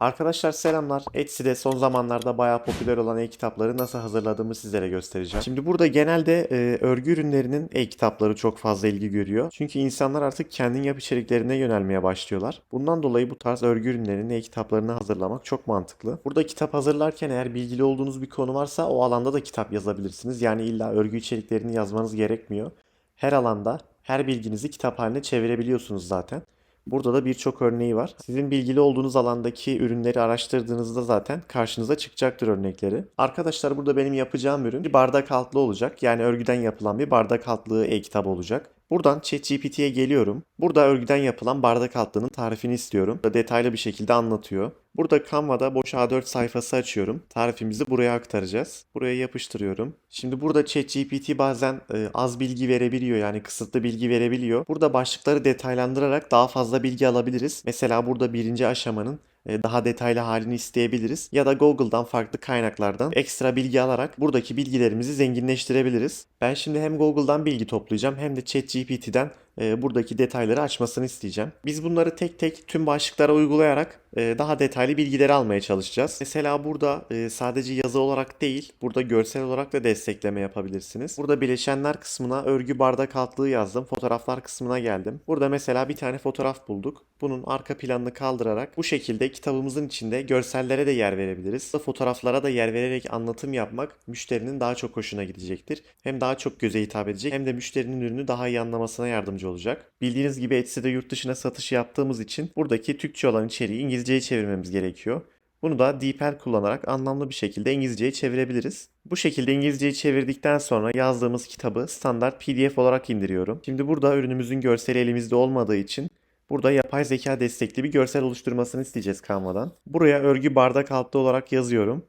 Arkadaşlar selamlar. Etsy'de son zamanlarda bayağı popüler olan e-kitapları nasıl hazırladığımı sizlere göstereceğim. Şimdi burada genelde e, örgü ürünlerinin e-kitapları çok fazla ilgi görüyor. Çünkü insanlar artık kendin yap içeriklerine yönelmeye başlıyorlar. Bundan dolayı bu tarz örgü ürünlerinin e-kitaplarını hazırlamak çok mantıklı. Burada kitap hazırlarken eğer bilgili olduğunuz bir konu varsa o alanda da kitap yazabilirsiniz. Yani illa örgü içeriklerini yazmanız gerekmiyor. Her alanda her bilginizi kitap haline çevirebiliyorsunuz zaten. Burada da birçok örneği var. Sizin bilgili olduğunuz alandaki ürünleri araştırdığınızda zaten karşınıza çıkacaktır örnekleri. Arkadaşlar burada benim yapacağım ürün bir bardak altlı olacak. Yani örgüden yapılan bir bardak altlığı e-kitabı olacak. Buradan ChatGPT'ye geliyorum. Burada örgüden yapılan bardak altlığının tarifini istiyorum. Burada detaylı bir şekilde anlatıyor. Burada Canva'da boş A4 sayfası açıyorum. Tarifimizi buraya aktaracağız. Buraya yapıştırıyorum. Şimdi burada ChatGPT bazen e, az bilgi verebiliyor yani kısıtlı bilgi verebiliyor. Burada başlıkları detaylandırarak daha fazla bilgi alabiliriz. Mesela burada birinci aşamanın daha detaylı halini isteyebiliriz. Ya da Google'dan farklı kaynaklardan ekstra bilgi alarak buradaki bilgilerimizi zenginleştirebiliriz. Ben şimdi hem Google'dan bilgi toplayacağım hem de ChatGPT'den e, buradaki detayları açmasını isteyeceğim. Biz bunları tek tek tüm başlıklara uygulayarak e, daha detaylı bilgileri almaya çalışacağız. Mesela burada e, sadece yazı olarak değil, burada görsel olarak da destekleme yapabilirsiniz. Burada bileşenler kısmına örgü bardak altlığı yazdım. Fotoğraflar kısmına geldim. Burada mesela bir tane fotoğraf bulduk. Bunun arka planını kaldırarak bu şekilde kitabımızın içinde görsellere de yer verebiliriz. Fotoğraflara da yer vererek anlatım yapmak müşterinin daha çok hoşuna gidecektir. Hem daha çok göze hitap edecek hem de müşterinin ürünü daha iyi anlamasına yardımcı olacak. Bildiğiniz gibi Etsy'de yurt dışına satış yaptığımız için buradaki Türkçe olan içeriği İngilizceye çevirmemiz gerekiyor. Bunu da DeepL kullanarak anlamlı bir şekilde İngilizceye çevirebiliriz. Bu şekilde İngilizceye çevirdikten sonra yazdığımız kitabı standart PDF olarak indiriyorum. Şimdi burada ürünümüzün görseli elimizde olmadığı için Burada yapay zeka destekli bir görsel oluşturmasını isteyeceğiz Canva'dan. Buraya örgü bardak altlı olarak yazıyorum.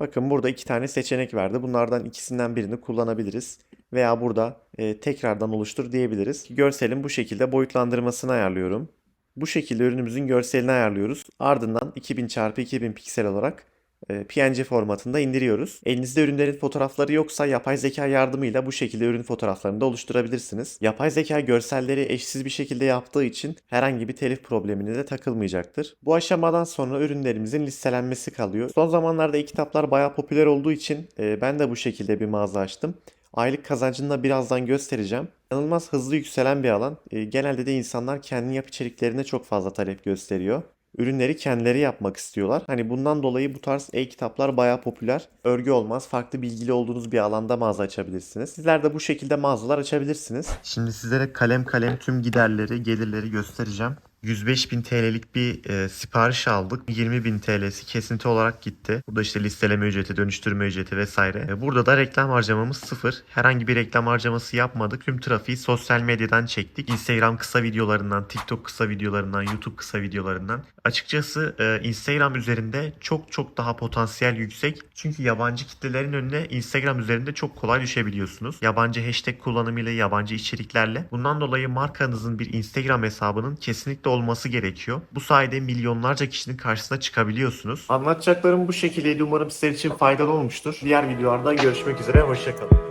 Bakın burada iki tane seçenek verdi. Bunlardan ikisinden birini kullanabiliriz. Veya burada e, tekrardan oluştur diyebiliriz. Görselin bu şekilde boyutlandırmasını ayarlıyorum. Bu şekilde ürünümüzün görselini ayarlıyoruz. Ardından 2000 x 2000 piksel olarak e, PNG formatında indiriyoruz. Elinizde ürünlerin fotoğrafları yoksa yapay zeka yardımıyla bu şekilde ürün fotoğraflarını da oluşturabilirsiniz. Yapay zeka görselleri eşsiz bir şekilde yaptığı için herhangi bir telif problemine de takılmayacaktır. Bu aşamadan sonra ürünlerimizin listelenmesi kalıyor. Son zamanlarda e-kitaplar bayağı popüler olduğu için e, ben de bu şekilde bir mağaza açtım. Aylık kazancını da birazdan göstereceğim. İnanılmaz hızlı yükselen bir alan. E, genelde de insanlar kendi yap içeriklerine çok fazla talep gösteriyor ürünleri kendileri yapmak istiyorlar. Hani bundan dolayı bu tarz e-kitaplar bayağı popüler. Örgü olmaz. Farklı bilgili olduğunuz bir alanda mağaza açabilirsiniz. Sizler de bu şekilde mağazalar açabilirsiniz. Şimdi sizlere kalem kalem tüm giderleri, gelirleri göstereceğim. 105 bin TL'lik bir e, sipariş aldık. 20 bin TL'si kesinti olarak gitti. Burada işte listeleme ücreti, dönüştürme ücreti vesaire. E, burada da reklam harcamamız sıfır. Herhangi bir reklam harcaması yapmadık. Tüm trafiği sosyal medyadan çektik. Instagram kısa videolarından, TikTok kısa videolarından, YouTube kısa videolarından. Açıkçası e, Instagram üzerinde çok çok daha potansiyel yüksek. Çünkü yabancı kitlelerin önüne Instagram üzerinde çok kolay düşebiliyorsunuz. Yabancı hashtag kullanımıyla, yabancı içeriklerle. Bundan dolayı markanızın bir Instagram hesabının kesinlikle olması gerekiyor. Bu sayede milyonlarca kişinin karşısına çıkabiliyorsunuz. Anlatacaklarım bu şekildeydi. Umarım sizler için faydalı olmuştur. Diğer videolarda görüşmek üzere. Hoşçakalın.